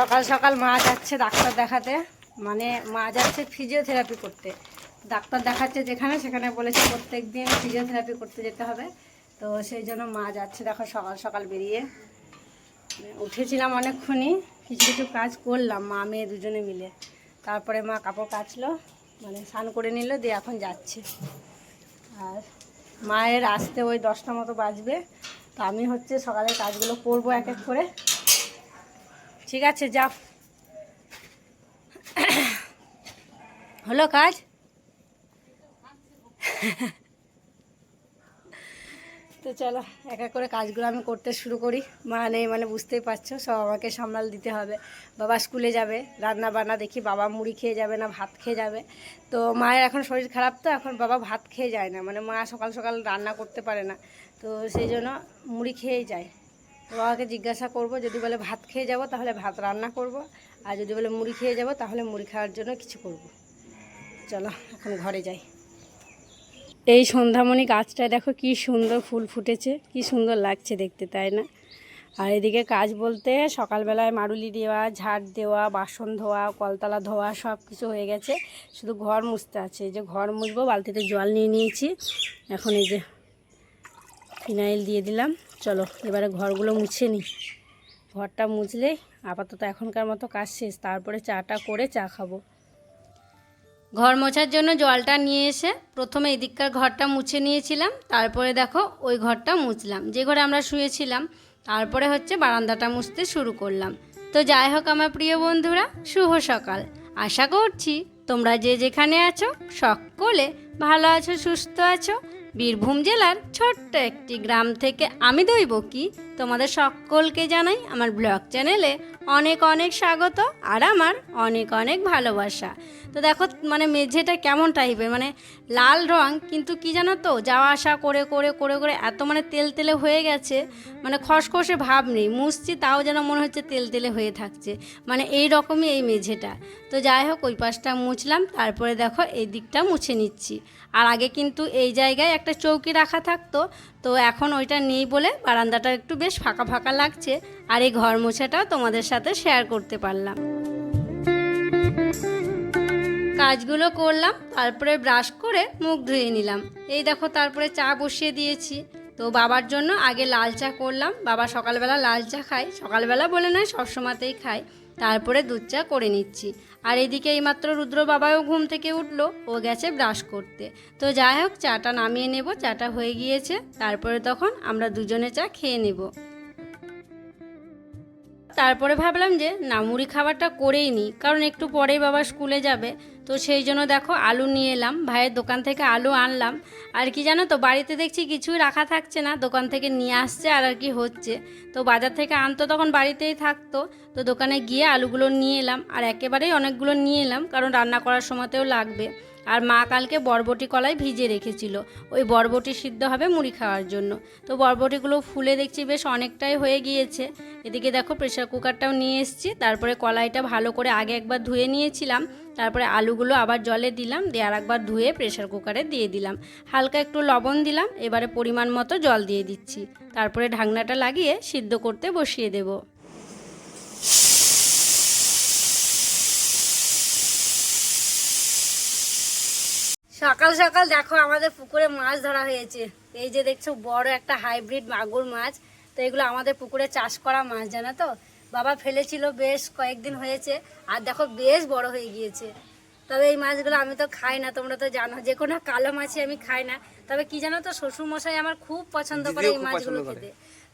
সকাল সকাল মা যাচ্ছে ডাক্তার দেখাতে। মানে মা যাচ্ছে ফিজিওথেরাপি করতে। ডাক্তার দেখাচ্ছে যেখানে, সেখানে বলেছে প্রত্যেক দিন ফিজিওথেরাপি করতে যেতে হবে। তো সেই জন্য মা যাচ্ছে দেখো সকাল সকাল বেরিয়ে। উঠেছিলাম অনেকক্ষণই, কিছু কিছু কাজ করলাম মা, মেয়ে দুজনে মিলে। তারপরে মা কাপড় কাচলো মানে স্নান করে নিল, দিয়ে এখন যাচ্ছে। আর মায়ের আসতে ওই দশটা মতো বাজবে। তো আমি হচ্ছে সকালের কাজগুলো করব এক এক করে। ঠিক আছে যা হলো কাজ? তো চলো, এক এক করে কাজগুলো আমি করতে শুরু করি। মা নেই মানে বুঝতেই পারছ, সব আমাকে সামলাল দিতে হবে। বাবা স্কুলে যাবে, রান্না বান্না দেখি বাবা মুড়ি খেয়ে যাবে না ভাত খেয়ে যাবে। তো মায়ের এখন শরীর খারাপ তো, এখন বাবা ভাত খেয়ে যায় না। মানে মা সকাল সকাল রান্না করতে পারে না। তো সেই জন্য মুড়ি খেয়েই যায়। বাবাকে জিজ্ঞাসা করব, যদি বলে ভাত খেয়ে যাব তাহলে ভাত রান্না করব, আর যদি বলে মুড়ি খেয়ে যাব তাহলে মুড়ি খাওয়ার জন্য কিছু করব। চলো, এখন ঘরে যাই। এই সন্ধ্যামণি গাছটায় দেখো কি সুন্দর ফুল ফুটেছে, কি সুন্দর লাগছে দেখতে, তাই না? আর এদিকে কাজ বলতে সকালবেলায় মারুলি দেওয়া, ঝাড় দেওয়া, বাসন ধোয়া, কলতলা ধোয়া সব কিছু হয়ে গেছে। শুধু ঘর মুছতে আছে যে ঘর মুছবো, বালতিতে জল নিয়ে নিয়েছি। এখন এই যে ফিনাইল দিয়ে দিলাম। চলো, এবারে ঘরগুলো মুছে নিই। ঘরটা মুছলে আপাতত এখনকার মতো কাজ শেষ। তারপরে চাটা করে চা খাব। ঘর মোছার জন্য জলটা নিয়ে এসে প্রথমে এদিককার ঘরটা মুছে নিয়েছিলাম। তারপরে দেখো, ওই ঘরটা মুছলাম। যে ঘরে আমরা শুয়েছিলাম, তারপরে হচ্ছে বারান্দাটা মুছতে শুরু করলাম। তো যাই হোক আমার প্রিয় বন্ধুরা, শুভ সকাল। আশা করছি তোমরা যে যেখানে আছো, সকলে ভালো আছো, সুস্থ আছো। বীরভূম জেলার ছোট্ট একটি গ্রাম থেকে আমি দইব কি? তোমাদের সকলকে জানাই আমার ব্লগ চ্যানেলে অনেক অনেক স্বাগত আর আমার অনেক অনেক ভালোবাসা। তো দেখো মানে মেঝেটা কেমন টাইপের মানে লাল রং, কিন্তু কি জানো তো, যাওয়া আসা করে করে করে করে এত মানে তেল তেলে হয়ে গেছে মানে খসখসে ভাব নেই, মুছছি, তাও যেন মনে হচ্ছে তেল তেলে হয়ে থাকছে। মানে এই রকমই এই মেঝেটা। তো যাই হোক, ওই পাশটা মুছলাম, তারপরে দেখো, এই দিকটা মুছে নিচ্ছি। আর আগে কিন্তু এই জায়গায় একটা চৌকি রাখা থাকতো, তো এখন ওইটা নেই বলে বারান্দাটা একটু বেশ ফাঁকা ফাঁকা লাগছে আর এই ঘর মোছাটাও তোমাদের সাথে শেয়ার করতে পারলাম। কাজগুলো করলাম, তারপরে ব্রাশ করে মুখ ধুয়ে নিলাম। এই দেখো তারপরে চা বসিয়ে দিয়েছি। তো বাবার জন্য আগে লাল চা করলাম। বাবা সকালবেলা লাল চা খায়। সকালবেলা বলে নয়, সবসময়তেই খায়। তারপরে দুধ চা করে নিচ্ছি। আর এদিকে এইমাত্র রুদ্র বাবাও ঘুম থেকে উঠল, ও গেছে ব্রাশ করতে। তো যাই হোক, চাটা নামিয়ে নেব, চাটা হয়ে গিয়েছে, তারপরে তখন আমরা দুজনে চা খেয়ে নেব। তারপরে ভাবলাম যে না, মুড়ি খাবারটা করেই নিই কারণ একটু পরেই বাবা স্কুলে যাবে। তো সেই জন্য দেখো আলু নিয়ে এলাম। ভাইয়ের দোকান থেকে আলু আনলাম। আর কি জানো তো, বাড়িতে দেখছি কিছুই রাখা থাকছে না। দোকান থেকে নিয়ে আসছে আর আর কি হচ্ছে। তো বাজার থেকে আনতো তখন বাড়িতেই থাকতো। তো দোকানে গিয়ে আলুগুলো নিয়ে এলাম। আর একেবারেই অনেকগুলো নিয়ে এলাম। কারণ রান্না করার সময়তেও লাগবে। আর মা কালকে বরবটি কলাই ভিজে রেখেছিল। ওই বরবটি সিদ্ধ হবে মুড়ি খাওয়ার জন্য। তো বরবটিগুলো ফুলে দেখছি বেশ অনেকটাই হয়ে গিয়েছে। এদিকে দেখো প্রেশার কুকারটাও নিয়ে এসেছি। তারপরে কলাইটা ভালো করে আগে একবার ধুয়ে নিয়েছিলাম। তারপরে আলুগুলো আবার জলে দিলাম। দিয়ে আর একবার ধুয়ে প্রেশার কুকারে দিয়ে দিলাম। হালকা একটু লবণ দিলাম। এবারে পরিমাণ মতো জল দিয়ে দিচ্ছি। তারপরে ঢাকনাটা লাগিয়ে সিদ্ধ করতে বসিয়ে দেবো। সকাল সকাল দেখো আমাদের পুকুরে মাছ ধরা হয়েছে। এই যে দেখছ বড় একটা হাইব্রিড মাগুর মাছ। তো এগুলো আমাদের পুকুরে চাষ করা মাছ জানো তো? বাবা ফেলেছিল বেশ কয়েকদিন হয়েছে আর দেখো বেশ বড় হয়ে গিয়েছে। তবে এই মাছগুলো আমি তো খাই না তোমরা তো জানো যে কোনো কালো মাছই আমি খাই না। তবে কি জানো তো শ্বশুর মশাই আমার খুব পছন্দ করে এই মাছগুলো খেতে।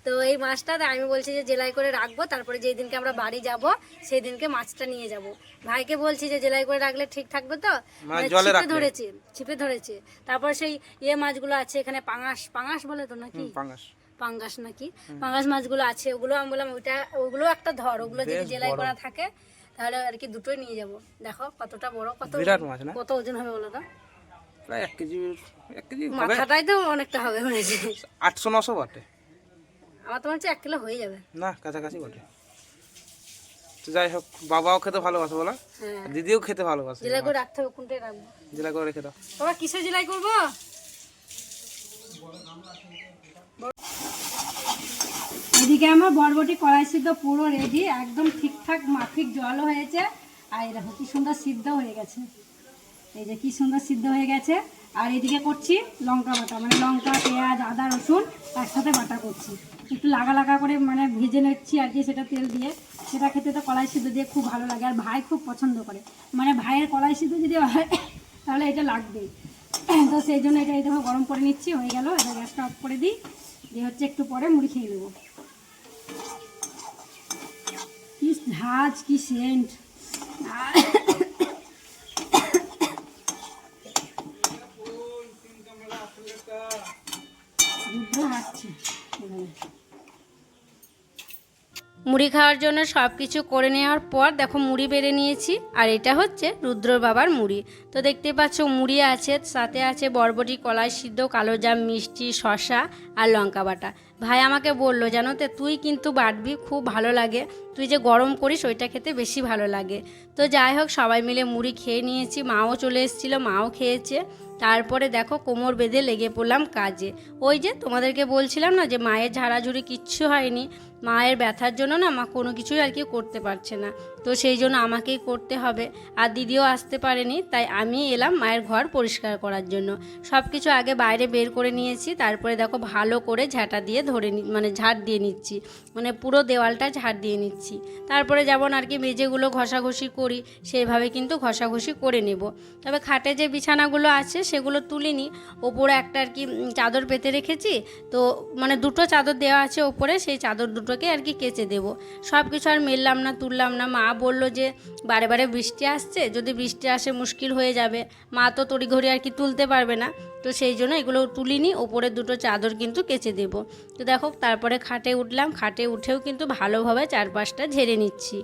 তো এই মাছটা আমি বলছি যে জেলাই করে রাখব তারপরে যেই দিনকে আমরা বাড়ি যাব সেই দিনকে মাছটা নিয়ে যাব। ভাইকে বলছি যে জেলাই করে রাখলে ঠিক থাকবে তো? মানে ছিপে ধরেছে ছিপে ধরেছে। তারপর সেই ইয়ে মাছগুলো আছে এখানে পাঙাশ পাঙাশ বলে তো নাকি? পাঙ্গাস পাঙ্গাস নাকি? পাঙ্গাস মাছগুলো আছে ওগুলো আমি বললাম ওইটা ওগুলো একটা ধর ওগুলো যদি জেলাই করা থাকে তাহলে আর কি দুটোই নিয়ে যাব। দেখো কতটা বড় কত বিরাট মাছ না? কত ওজন হবে বলো তো? প্রায় এক কেজি এক কেজি মাথাটাই তো অনেকটা হবে মনে হচ্ছে আটশো নশো বটে। আমার তো মনে হচ্ছে এক কিলো হয়ে যাবে। না কাছাকাছি বটে। তো যাই হোক বাবাও খেতে ভালোবাসে বলা। হ্যাঁ। দিদিও খেতে ভালোবাসে। জেলাই করে রাখতে হবে কোনটাই রাখব? জেলা করে রেখে দাও। বাবা কিসে জেলাই করব? এদিকে আমার বরবটি কড়াই সিদ্ধ পুরো রেডি একদম ঠিকঠাক মাফিক জলও হয়েছে। আর এরকম কি সুন্দর সিদ্ধ হয়ে গেছে। এই যে কি সুন্দর সিদ্ধ হয়ে গেছে। আর এদিকে করছি লঙ্কা বাটা মানে লঙ্কা পেঁয়াজ আদা রসুন একসাথে বাটা করছি। একটু লাগা লাগা করে মানে ভেজে নিচ্ছি আর কি সেটা তেল দিয়ে। সেটা খেতে তো কলাই সিদ্ধ দিয়ে খুব ভালো লাগে। আর ভাই খুব পছন্দ করে। মানে ভাইয়ের কলাই সিদ্ধ যদি হয়, তাহলে এটা লাগবেই। তো সেই জন্য এটা দেখো গরম করে নিচ্ছি, হয়ে গেল। এটা গ্যাসটা অফ করে দিই। দিয়ে হচ্ছে একটু পরে মুড়ি খেয়ে নেব। কি ঝাঁজ, কি সেন্ট। রুদ্র এখানে। মুড়ি খাওয়ার জন্য সব কিছু করে নেওয়ার পর দেখো মুড়ি বেড়ে নিয়েছি, আর এটা হচ্ছে রুদ্রর বাবার মুড়ি। তো দেখতে পাচ্ছ মুড়ি আছে, সাথে আছে বরবটি, কলাই সিদ্ধ, কালো জাম, মিষ্টি শশা আর লঙ্কা বাটা। ভাই আমাকে বলল, জানো তো, তুই কিন্তু বাটবি, খুব ভালো লাগে। তুই যে গরম করিস, ওইটা খেতে বেশি ভালো লাগে। তো যাই হোক, সবাই মিলে মুড়ি খেয়ে নিয়েছি, মাও চলে এসেছিল, মাও খেয়েছে। তারপরে দেখো কোমর বেঁধে লেগে পড়লাম কাজে। ওই যে তোমাদেরকে বলছিলাম না যে মায়ের ঝাড়াঝুড়ি কিচ্ছু হয়নি। মায়ের ব্যথার জন্য না মা কোনো কিছুই আর কি করতে পারছে না। তো সেই জন্য আমাকেই করতে হবে। আর দিদিও আসতে পারেনি, তাই আমি এলাম মায়ের ঘর পরিষ্কার করার জন্য। সব কিছু আগে বাইরে বের করে নিয়েছি, তারপরে দেখো ভালো করে ঝাঁটা দিয়ে ধরে নি মানে ঝাড় দিয়ে নিচ্ছি। মানে পুরো দেওয়ালটা ঝাড় দিয়ে নিচ্ছি। তারপরে যেমন আর কি মেঝেগুলো ঘষাঘষি করি, সেইভাবে কিন্তু ঘষাঘষি করে নেব। তবে খাটে যে বিছানাগুলো আছে সেগুলো তুলিনি। ওপরে একটা আর কি চাদর পেতে রেখেছি। তো মানে দুটো চাদর দেওয়া আছে ওপরে, সেই চাদর দুটোকে আর কি কেচে দেবো। সব কিছু আর মেললাম না, তুললাম না। মা বলল যে, বারে বারে বৃষ্টি আসছে, যদি বৃষ্টি আসে মুশকিল হয়ে যাবে। মা তো তড়িঘড়ি আর কি তুলতে পারবে না। তো সেই জন্য এগুলো তুলিনি, ওপরে দুটো চাদর কিন্তু কেচে দেব। তো দেখো, তারপরে খাটে উঠলাম। খাটে উঠেও কিন্তু ভালোভাবে চারপাশটা ঝেড়ে নিচ্ছি।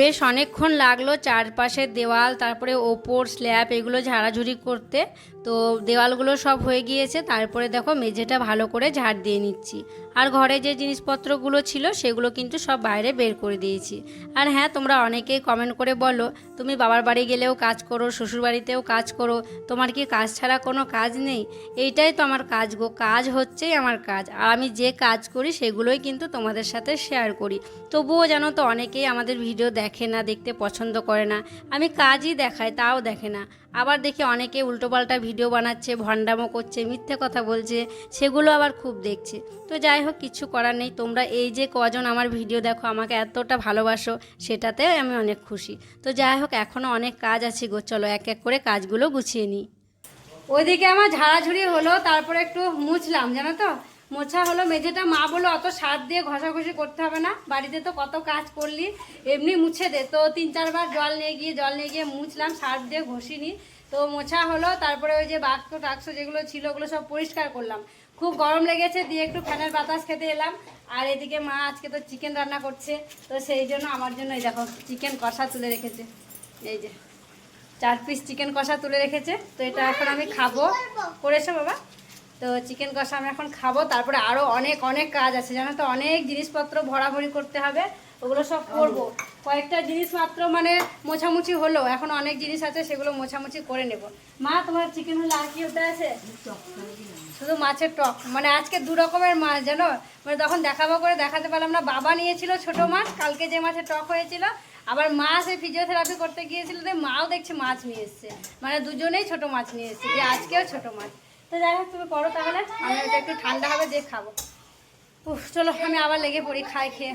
বেশ অনেকক্ষণ লাগল চারপাশের দেওয়াল, তারপরে ওপর স্ল্যাব এগুলো ঝাড়াঝুড়ি করতে। তো দেওয়ালগুলো সব হয়ে গিয়েছে, তারপরে দেখো মেঝেটা ভালো করে ঝাড় দিয়ে নিচ্ছি। আর ঘরে যে জিনিসপত্রগুলো ছিল সেগুলো কিন্তু সব বাইরে বের করে দিয়েছি। আর হ্যাঁ তোমরা অনেকেই কমেন্ট করে বলো, তুমি বাবার বাড়ি গেলেও কাজ করো শ্বশুর বাড়িতেও কাজ করো, তোমার কি কাজ ছাড়া কোনো কাজ নেই? এইটাই তো আমার কাজ গো, কাজ হচ্ছেই আমার কাজ। আর আমি যে কাজ করি সেগুলোই কিন্তু তোমাদের সাথে শেয়ার করি। তবুও জানো তো অনেকেই আমাদের ভিডিও দেখে না, দেখতে পছন্দ করে না। আমি কাজই দেখাই, তাও দেখে না। আবার দেখি অনেকে উল্টোপাল্টা ভিডিও বানাচ্ছে, ভণ্ডামো করছে, মিথ্যে কথা বলছে, সেগুলো আবার খুব দেখছে। তো যাই হোক, কিছু করার নেই। তোমরা এই যে কজন আমার ভিডিও দেখো, আমাকে এতটা ভালোবাসো, সেটাতে আমি অনেক খুশি। তো যাই হোক এখনও অনেক কাজ আছে গো, চলো এক এক করে কাজগুলো গুছিয়ে নিই। ওইদিকে আমার ঝাড়াঝুড়ি হলো, তারপরে একটু মুছলাম, জানো তো? মোছা হলো মেঝেটা, মা বলো অত সার দিয়ে ঘষাঘষি করতে হবে না, বাড়িতে তো কত কাজ করলি, এমনি মুছে দে। তো তিন চারবার জল নিয়ে গিয়ে, জল নিয়ে গিয়ে মুছলাম, সার দিয়ে ঘষিনি। তো মোছা হলো, তারপরে ওই যে বাক্স টাক্স যেগুলো ছিল, ওগুলো সব পরিষ্কার করলাম। খুব গরম লেগেছে, দিয়ে একটু ফ্যানের বাতাস খেতে এলাম। আর এদিকে মা আজকে তো চিকেন রান্না করছে, তো সেই জন্য আমার জন্য এই দেখো চিকেন কষা তুলে রেখেছে। এই যে, চার পিস চিকেন কষা তুলে রেখেছে, তো এটা এখন আমি খাব। করেছ বাবা? তো চিকেন কষা আমি এখন খাব। তারপরে আরও অনেক অনেক কাজ আছে জানো তো? অনেক জিনিসপত্র ভরাভরি করতে হবে। ওগুলো সব করব। কয়েকটা জিনিস মাত্র মানে মোছামুছি হলো। এখন অনেক জিনিস আছে সেগুলো মোছামুছি করে নেব। মা তোমার চিকেন হলে আর কি হতে আছে? শুধু মাছের টক। মানে আজকে দু রকমের মাছ জানো? মানে তখন দেখাবো করে দেখাতে পারলাম না। বাবা নিয়েছিল ছোট মাছ কালকে যে মাছের টক হয়েছিল। আবার মা সে ফিজিওথেরাপি করতে গিয়েছিল মাও দেখছে মাছ নিয়ে এসছে। মানে দুজনেই ছোট মাছ নিয়ে এসছে। যে আজকেও ছোট মাছ। তো যাই হোক তুমি করো তাহলে। আমি এটা একটু ঠান্ডা হবে দিয়ে খাব। উফ চলো আমি আবার লেগে পড়ি খাই খেয়ে।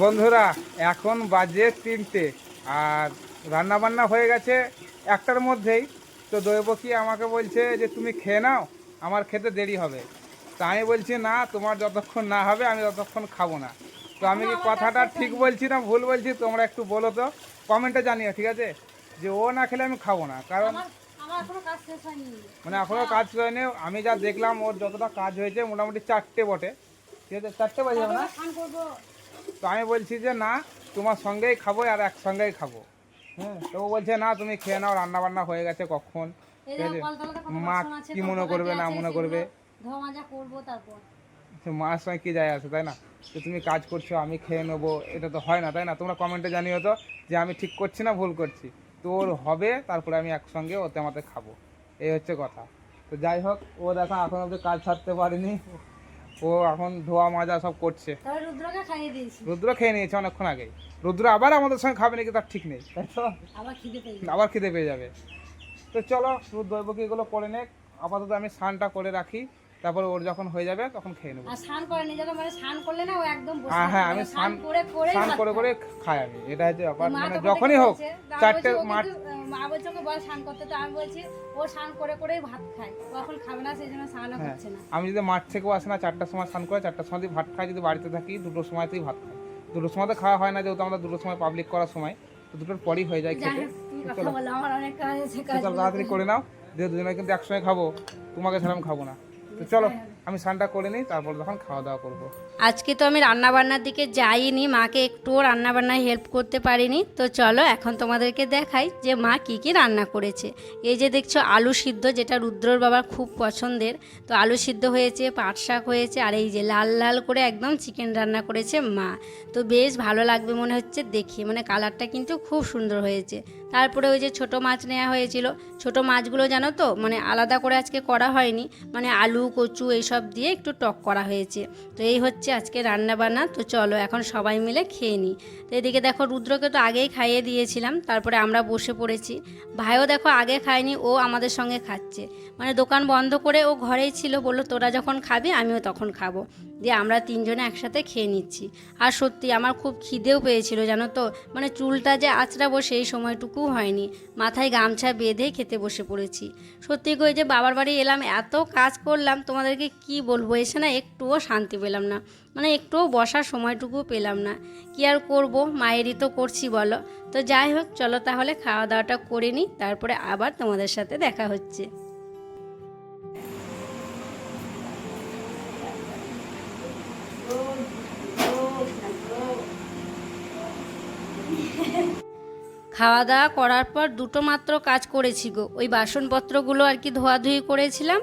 বন্ধুরা এখন বাজে তিনটে আর রান্না বান্না হয়ে গেছে একটার মধ্যেই। তো দৈবকী আমাকে বলছে যে তুমি খেয়ে নাও আমার খেতে দেরি হবে। তা আমি বলছি না তোমার যতক্ষণ না হবে আমি ততক্ষণ খাব না। তো আমি কি কথাটা ঠিক বলছি না ভুল বলছি তোমরা একটু বলো তো কমেন্টে জানিও ঠিক আছে? যে ও না খেলে আমি খাব না কারণ আমার এখনও কাজ শেষ হয়নি। মানে আমি যা দেখলাম ওর যতটা কাজ হয়েছে মোটামুটি চারটে বটে। ঠিক আছে? চারটে বাজে না তো আমি বলছি যে না তোমার সঙ্গেই খাব আর একসঙ্গেই খাব। হ্যাঁ তো ও বলছে না তুমি খেয়ে নাও রান্না বান্না হয়ে গেছে কখন? ঠিক আছে? মা কি মনে করবে না মনে করবে? মার সঙ্গে কি যায় আছে তাই না? তো তুমি কাজ করছ আমি খেয়ে নেব এটা তো হয় না তাই না? তোমরা কমেন্টে জানিও তো যে আমি ঠিক করছি না ভুল করছি। তো ওর হবে তারপরে আমি একসঙ্গে ওতে আমাতে খাব। এই হচ্ছে কথা। তো যাই হোক ও দেখো এখন অব্দি কাজ ছাড়তে পারেনি। ও এখন ধোয়া মাজা সব করছে। রুদ্র খেয়ে নিয়েছে অনেকক্ষণ আগে। রুদ্র আবার আমাদের সঙ্গে খাবে নাকি তার ঠিক নেই তাই তো? আবার খিদে পেয়ে আবার খিদে পেয়ে যাবে। তো চলো রুদ্র এগুলো করে নে আপাতত আমি স্নানটা করে রাখি। তারপর ওর যখন হয়ে যাবে তখন খেয়ে নেব। আর স্নান করেনি যেন মানে স্নান করলে না ও একদম বসে হ্যাঁ, হ্যাঁ, আমি স্নান স্নান- করে করে স্নান করে করে। খাই আমি। এটা হচ্ছে ব্যাপার মানে যখনই হোক চারটে মাঠ মা বলছে ওকে বল স্নান করতে। তো আমি বলছি ও স্নান করে করেই ভাত খায়। ও এখন খাবে না সেই জন্য স্নানও হ্যাঁ। করছে না। আমি যদি মাঠ থেকেও আসি না চারটার সময় স্নান করে চারটার সময় ভাত খাই যদি বাড়িতে থাকি দুটোর সময়তেই ভাত খাই দুটোর সময় তো খাওয়া হয় না যেহেতু আমরা দুটোর সময় পাবলিক করার সময় তো দুটোর পরই হয়ে যায় খেতে। তাড়াতাড়ি করে। নাও। যে দুজনে কিন্তু একসঙ্গে খাব তোমাকে ছাড়া আমি খাব না। চলো আমি স্নানটা করে নিই, তারপর তখন খাওয়া দাওয়া করব। আজকে তো আমি রান্না বান্নার দিকে যাইনি, মাকে একটুও রান্না বান্নায় হেল্প করতে পারিনি। তো চলো এখন তোমাদেরকে দেখাই যে মা কি কি রান্না করেছে। এই যে দেখছ আলু সিদ্ধ, যেটা রুদ্রর বাবার খুব পছন্দের। তো আলু সিদ্ধ হয়েছে, পাট শাক হয়েছে, আর এই যে লাল লাল করে একদম চিকেন রান্না করেছে মা। তো বেশ ভালো লাগবে মনে হচ্ছে দেখি মানে কালারটা কিন্তু খুব সুন্দর হয়েছে। তারপরে ওই যে ছোট মাছ নেওয়া হয়েছিল। ছোট মাছগুলো জানো তো মানে আলাদা করে আজকে করা হয়নি। মানে আলু, কচু, এইসব দিয়ে একটু টক করা হয়েছে। তো এই হচ্ছে আজকে রান্না বান্না তো চলো এখন সবাই মিলে খেয়ে নিই। তো এদিকে দেখো রুদ্রকে তো আগেই খাইয়ে দিয়েছিলাম, তারপরে আমরা বসে পড়েছি। ভাইও দেখো আগে খায়নি, ও আমাদের সঙ্গে খাচ্ছে। মানে দোকান বন্ধ করে ও ঘরেই ছিল, বলল তোরা যখন খাবি আমিও তখন খাব। দিয়ে আমরা তিনজনে একসাথে খেয়ে নিচ্ছি। আর সত্যি আমার খুব খিদেও পেয়েছিল, জানো তো? মানে চুলটা যে আঁচড়াবো সেই সময়টুকু হয়নি। মাথায় গামছা বেঁধে খেতে বসে পড়েছি। সত্যি কই যে বাবার বাড়ি এলাম, এত কাজ করলাম, তোমাদেরকে কি বলব, এসে না একটুও শান্তি পেলাম না। মানে একটুও বসার সময়টুকু পেলাম না। কি আর করব? মায়েরই তো করছি, বলো। তো যাই হোক, চলো তাহলে খাওয়া দাওয়াটা করে নিই, তারপরে আবার তোমাদের সাথে দেখা হচ্ছে। খাওয়া দাওয়া করার পর দুটো মাত্র কাজ করেছি গো। ওই বাসনপত্রগুলো আর কি ধোয়াধুয়ি করেছিলাম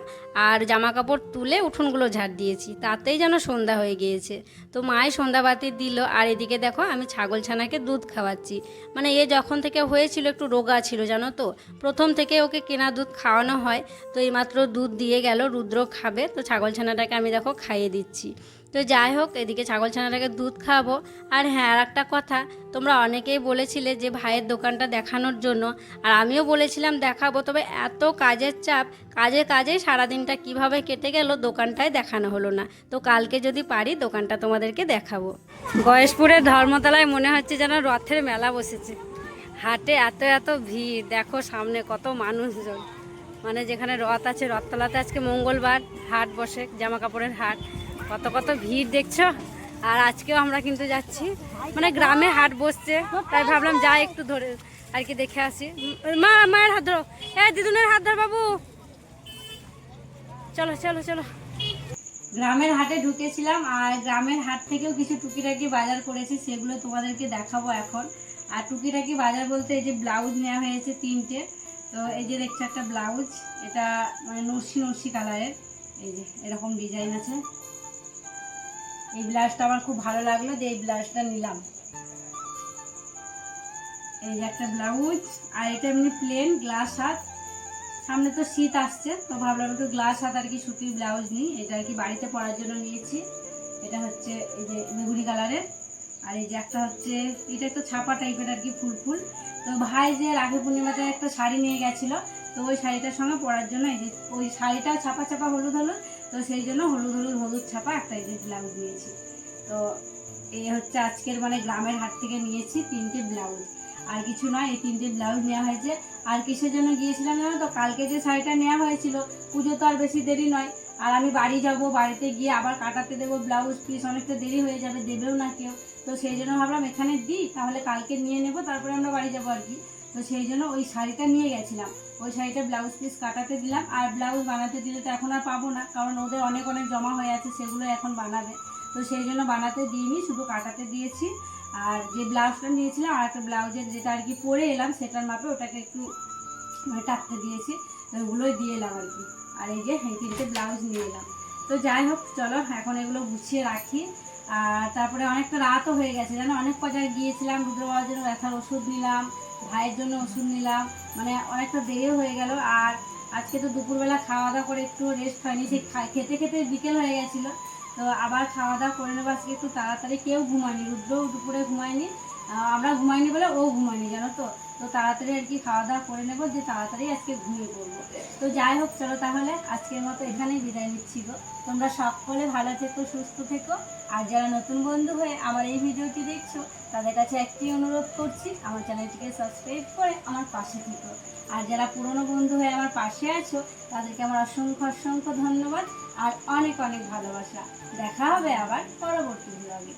আর জামা কাপড় তুলে উঠোনগুলো ঝাড় দিয়েছি। তাতেই যেন সন্ধ্যা হয়ে গিয়েছে। তো মাই সন্ধ্যাবাতি দিল আর এদিকে দেখো আমি ছাগল ছানাকে দুধ খাওয়াচ্ছি। মানে এ যখন থেকে হয়েছিল একটু রোগা ছিল, জানো তো? প্রথম থেকে ওকে কেনা দুধ খাওয়ানো হয়। তো এইমাত্র দুধ দিয়ে গেল, রুদ্র খাবে। তো ছাগল ছানাটাকে আমি দেখো খাইয়ে দিচ্ছি। তো যাই হোক, এদিকে ছাগল ছানাটাকে দুধ খাওয়াবো আর হ্যাঁ আর একটা কথা, তোমরা অনেকেই বলেছিলে যে ভাইয়ের দোকানটা দেখানোর জন্য, আর আমিও বলেছিলাম দেখাবো, তবে এত কাজের চাপ, কাজে কাজেই সারাদিনটা কীভাবে কেটে গেল দোকানটায় দেখানো হলো না। তো কালকে যদি পারি, দোকানটা তোমাদেরকে দেখাবো। গয়েশপুরের ধর্মতলায় মনে হচ্ছে যেন রথের মেলা বসেছে। হাটে এত এত ভিড়, দেখো সামনে কত মানুষজন। মানে যেখানে রথ আছে, রথতলাতে আজকে মঙ্গলবার, হাট বসে জামা কাপড়ের হাট। কত কত ভিড় দেখছ? আর আজকেও আমরা কিন্তু যাচ্ছি। মানে গ্রামে হাট বসছে। তাই ভাবলাম যাই একটু ধরে আর কি দেখে আসি। মা, মায়ের হাত ধরো। হ্যাঁ দিদুনের হাত ধর বাবু। চলো চলো চলো। গ্রামের হাটে ঢুকেছিলাম আর গ্রামের হাট থেকেও কিছু টুকিটাকি বাজার করেছি। সেগুলো তোমাদেরকে দেখাবো এখন। আর টুকিটাকি বাজার বলতে এই যে ব্লাউজ নেওয়া হয়েছে তিনটে। তো এই যে দেখছ একটা ব্লাউজ। এটা মানে নরসি নরসি কালারের। এই যে এরকম ডিজাইন আছে। এই ব্লাউজটা আমার খুব ভালো লাগল যে এই ব্লাউজটা নিলাম। এই যে একটা ব্লাউজ, আর এটা এমনি প্লেন গ্লাস হাত। সামনে তো শীত আসছে, তো ভাবলাম একটু গ্লাস হাত আর কি সুতির ব্লাউজ নিই। এটা আর কি বাড়িতে পরার জন্য নিয়েছি। এটা হচ্ছে এই যে বেগুনি কালারের আর এই যে একটা হচ্ছে, এটা একটু ছাপা টাইপের আর কি ফুল ফুল। তো ভাই যে রাখি পূর্ণিমাতে একটা শাড়ি নিয়ে গেছিল, তো ওই শাড়িটার সঙ্গে পরার জন্য এই যে, ওই শাড়িটাও ছাপা ছাপা হলুদ হলুদ তো সেই জন্য হলুদ হলুদ হলুদ ছাপা একটা এই ব্লাউজ নিয়েছি। তো এই হচ্ছে আজকের মানে গ্রামের হাট থেকে নিয়েছি তিনটে ব্লাউজ। আর কিছু নয়, এই তিনটে ব্লাউজ নেওয়া হয়েছে। আর কিসের জন্য গিয়েছিলাম জানো তো? কালকে যে শাড়িটা নেওয়া হয়েছিল, পুজো তো আর বেশি দেরি নয়। আর আমি বাড়ি যাব, বাড়িতে গিয়ে আবার কাটাতে দেবো ব্লাউজ পিস, অনেকটা দেরি হয়ে যাবে, দেবেও না কেউ। তো সেই জন্য ভাবলাম এখানে দিই, তাহলে কালকে নিয়ে নেব, তারপরে আমরা বাড়ি যাব আর কি। তো সেই জন্য ওই শাড়িটা নিয়ে গেছিলাম। ওই শাড়িটা ব্লাউজ পিস কাটাতে দিলাম, আর ব্লাউজ বানাতে দিলে তো এখন আর পাবো না, কারণ ওদের অনেক অনেক জমা হয়ে আছে, সেগুলো এখন বানাবে। তো সেই জন্য বানাতে দিইনি, শুধু কাটাতে দিয়েছি। আর যে ব্লাউজটা নিয়েছিলাম, আর একটা ব্লাউজের যেটা আর কি পরে এলাম, সেটার মাপে ওটাকে একটু মানে টাকতে দিয়েছি, তো ওগুলোই দিয়ে এলাম আর কি। আর এই যে এই তিনটে ব্লাউজ নিয়ে এলাম। তো যাই হোক, চলো, এখন এগুলো গুছিয়ে রাখি। আর তারপরে অনেকটা রাতও হয়ে গেছে, জানো? অনেক কজায় গিয়েছিলাম রুদ্র বাবার জন্য ব্যথার ওষুধ নিলাম ভাইয়ের জন্য ওষুধ নিলাম। মানে অনেকটা দেরিও হয়ে গেল আর আজকে তো দুপুরবেলা খাওয়া দাওয়া করে একটু রেস্ট হয়নি সেই খেতে খেতে বিকেল হয়ে গেছিল। তো আবার খাওয়া দাওয়া করে নেব আজকে, একটু তাড়াতাড়ি। কেউ ঘুমায়নি, রুদ্রও দুপুরে ঘুমায়নি। আমরা ঘুমাইনি বলে ও ঘুমায়নি, জানো তো? তো তাড়াতাড়ি আর কি খাওয়া দাওয়া করে নেব যে তাড়াতাড়ি আজকে ঘুমিয়ে পড়ব। তো যাই হোক, চলো তাহলে আজকের মতো এখানেই বিদায় নিচ্ছি গো। তোমরা সকলে ভালো থেকো, সুস্থ থেকো, আর যারা নতুন বন্ধু হয়ে আমার এই ভিডিওটি দেখছ, তাদের কাছে একটি অনুরোধ করছি, আমার চ্যানেলটিকে সাবস্ক্রাইব করে আমার পাশে থেকো। আর যারা পুরনো বন্ধু হয়ে আমার পাশে আছো, তাদেরকে আমার অসংখ্য অসংখ্য ধন্যবাদ, আর অনেক অনেক ভালোবাসা। দেখা হবে আবার পরবর্তী ব্লগে